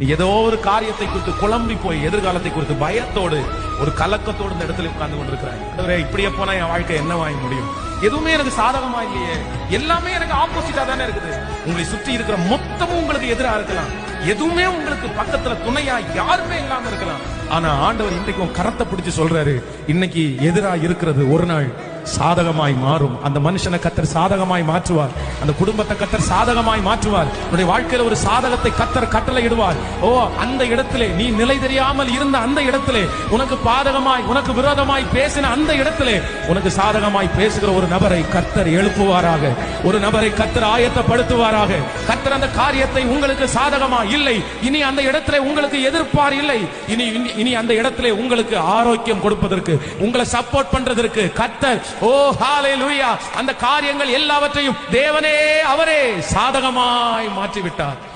ஏதோ ஒரு காரியத்தை குறித்து குழம்பி போய் எதிர்காலத்தை குறித்து பயத்தோடு ஒரு கலக்கத்தோடு இந்த இடத்துல உட்கார்ந்து கொண்டிருக்கிறாங்க இப்படியே போனா என் வாழ்க்கை என்னவாய் முடியும்? எதுவுமே எனக்கு சாதகமா இல்லையே. எல்லாமே எனக்கு ஆப்போசிட்டா தானே இருக்குது. உங்களை சுற்றி இருக்கிற மொத்தமும் உங்களுக்கு எதிராக இருக்கலாம். எதுவுமே உங்களுக்கு பக்கத்துல துணையா யாருமே இல்லாம இருக்கலாம். ஆனா ஆண்டவர் இன்றைக்கும் கரத்தை பிடிச்சு சொல்றாரு இன்னைக்கு எதிரா இருக்கிறது ஒரு நாள் சாதகமாய் மாறும். அந்த மனுஷனை கத்தர் சாதகமாய் மாற்றுவார். அந்த குடும்பத்தை கத்தர் சாதகமாய் மாற்றுவார். உன்னுடைய வாழ்க்கையில ஒரு சாதகத்தை கத்தர் கட்டளை இடுவார் ஓ அந்த இடத்திலே நீ நிலை தெரியாமல் இருந்த அந்த இடத்திலே உனக்கு பாதகமாய் உனக்கு விரோதமாய் பேசின அந்த இடத்திலே உனக்கு சாதகமாய் பேசுகிற ஒரு நபரை கத்தர் எழுப்புவாராக. ஒரு நபரை கத்தர் ஆயத்தப்படுத்துவாராக. கத்தர் அந்த காரியத்தை உங்களுக்கு சாதகமா? இல்லை. இனி அந்த இடத்திலே உங்களுக்கு எதிர்ப்பார் இல்லை. இனி இனி- இனி அந்த இடத்திலே உங்களுக்கு ஆரோக்கியம் கொடுப்பதற்கு உங்களை சப்போர்ட் பண்றதற்கு கத்தர் ஓ ஹalleluya. அந்த காரியங்கள் எல்லாவற்றையும் தேவனே அவரே சாதகமாய் மாற்றிவிட்டார்.